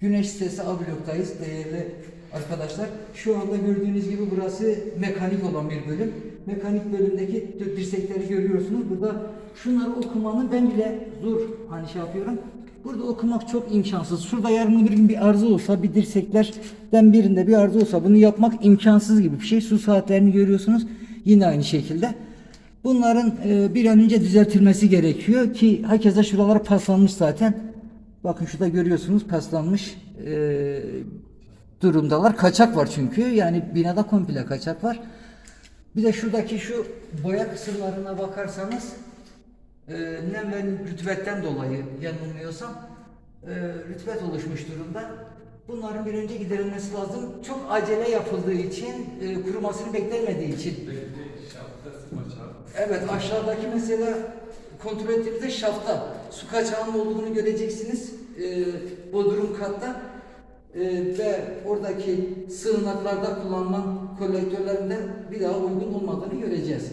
Güneş sitesi A bloktayız değerli arkadaşlar. Şu anda gördüğünüz gibi burası mekanik olan bir bölüm. Mekanik bölümdeki dirsekleri görüyorsunuz. Burada şunları okumanı ben bile zor hani şey yapıyorum. Burada okumak çok imkansız. Şurada yarın bir gün bir arıza olsa, bir dirseklerden birinde bir arıza olsa bunu yapmak imkansız gibi bir şey. Su saatlerini görüyorsunuz. Yine aynı şekilde. Bunların e, bir an önce düzeltilmesi gerekiyor ki herkese şuralar paslanmış zaten. Bakın şurada görüyorsunuz paslanmış e, durumdalar. Kaçak var çünkü. Yani binada komple kaçak var. Bir de şuradaki şu boya kısımlarına bakarsanız e, nem ve rütbetten dolayı yanılmıyorsam e, rütbet oluşmuş durumda. Bunların bir önce giderilmesi lazım. Çok acele yapıldığı için, e, kurumasını beklenmediği için Evet aşağıdaki mesela kontrol ettiğinizde şafta su kaçağının olduğunu göreceksiniz. Ee, bodrum katta Ee, ve oradaki sığınaklarda kullanılan kolektörlerinde bir daha uygun olmadığını göreceğiz.